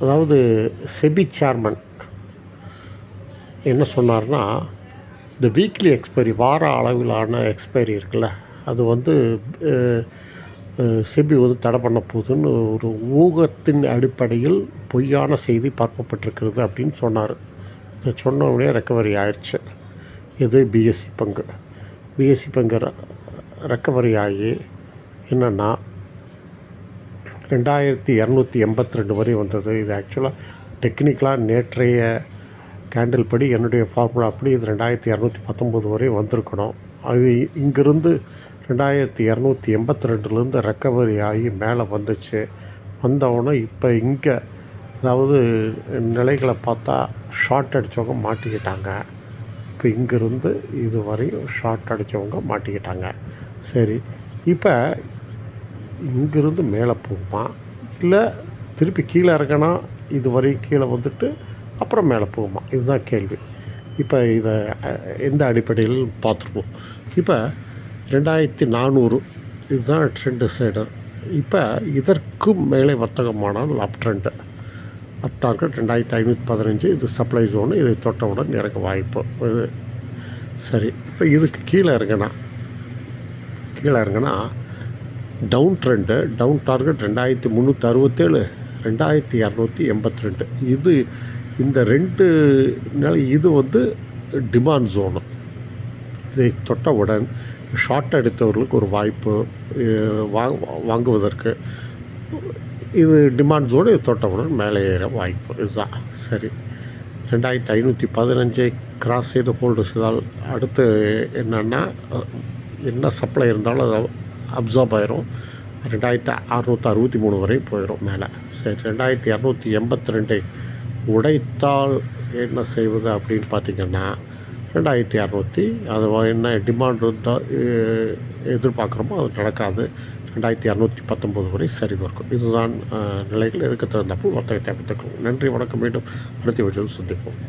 அதாவது SEBI chairman என்ன சொன்னார்னா இந்த வீக்லி எக்ஸ்பைரி வார அளவிலான எக்ஸ்பைரி இருக்குல்ல அது வந்து செபி வந்து தடை பண்ண போகுதுன்னு ஒரு ஊகத்தின் அடிப்படையில் பொய்யான செய்தி பார்க்கப்பட்டிருக்கிறது அப்படின்னு சொன்னார். இதை சொன்ன உடனே ரெக்கவரி ஆயிடுச்சு இது பிஎஸ்சி பங்கு. பிஎஸ்சி பங்கு ரெக்கவரி ஆகி என்னென்னா ரெண்டாயிரத்தி இரநூத்தி எண்பத்தி ரெண்டு வரை வந்தது. இது ஆக்சுவலாக டெக்னிக்கலாக நேற்றைய கேண்டில் படி என்னுடைய ஃபார்முலா அப்படி இது ரெண்டாயிரத்தி இரநூத்தி பத்தொம்போது வரை வந்திருக்கணும். அது இங்கிருந்து ரெண்டாயிரத்தி இரநூத்தி எண்பத்தி ரெண்டுலேருந்து ரெக்கவரி ஆகி மேலே வந்துச்சு. வந்தவுடனே இப்போ இங்கே அதாவது நிலைகளை பார்த்தா ஷார்ட் அடித்தவங்க மாட்டிக்கிட்டாங்க. இப்போ இங்கிருந்து இது வரையும் ஷார்ட் அடித்தவங்க மாட்டிக்கிட்டாங்க. சரி இப்போ இங்கிருந்து மேலே போகுமா? இல்லை திருப்பி கீழே இறங்கினா இது வரையும் கீழே வந்துட்டு அப்புறம் மேலே போகுமா? இதுதான் கேள்வி. இப்போ இதை எந்த அடிப்படையில் பார்த்துருப்போம். இப்போ ரெண்டாயிரத்தி நானூறு இதுதான் ட்ரெண்டு சைடர் இப்போ இதற்கும் மேலே வர்த்தகமானால் அப் ட்ரெண்டு அப் டார்கெட் ரெண்டாயிரத்தி ஐநூற்றி பதினஞ்சு இது சப்ளை ஜோனு இதை தொட்டவுடன் இறங்க வாய்ப்பு. இது சரி இப்போ இதுக்கு கீழே இறங்கினா கீழே இறங்கினா டவுன் ட்ரெண்டு டவுன் டார்கெட் ரெண்டாயிரத்தி முந்நூற்றி அறுபத்தேழு ரெண்டாயிரத்தி இரநூத்தி எண்பத்தி ரெண்டு. இது இந்த ரெண்டு நாள் இது வந்து டிமாண்ட் ஜோனு இதை தொட்டவுடன் ஷார்ட் அடித்தவர்களுக்கு ஒரு வாய்ப்பு வாங் வாங்குவதற்கு இது டிமாண்ட் ஜோனு இது தொட்டவுடன் மேலே ஏற வாய்ப்பு. இதுதான். சரி. ரெண்டாயிரத்தி ஐநூற்றி பதினஞ்சை கிராஸ் செய்து ஹோல்டு செய்தால் அடுத்து என்னென்னா என்ன சப்ளை இருந்தாலும் அதை அப்சார்ப் ஆயிரும். ரெண்டாயிரத்தி அறுநூற்றி அறுபத்தி மூணு வரை போயிடும் மேலே. சரி ரெண்டாயிரத்தி இரநூத்தி எண்பத்தி ரெண்டை உடைத்தால் என்ன செய்வது அப்படின்னு பார்த்திங்கன்னா ரெண்டாயிரத்தி அறநூற்றி அது என்ன டிமாண்ட் இருந்தால் எதிர்பார்க்குறோமோ அது நடக்காது. ரெண்டாயிரத்தி இரநூத்தி பத்தொம்போது வரை சரி இருக்கும் இதுதான் நிலைகள். எதுக்கு தகுந்தப்போ வர்த்தகத்தை அமைத்துக்கணும் நன்றி வணக்கம். மீண்டும் அடுத்த வீடியோவில் சந்திப்போம்.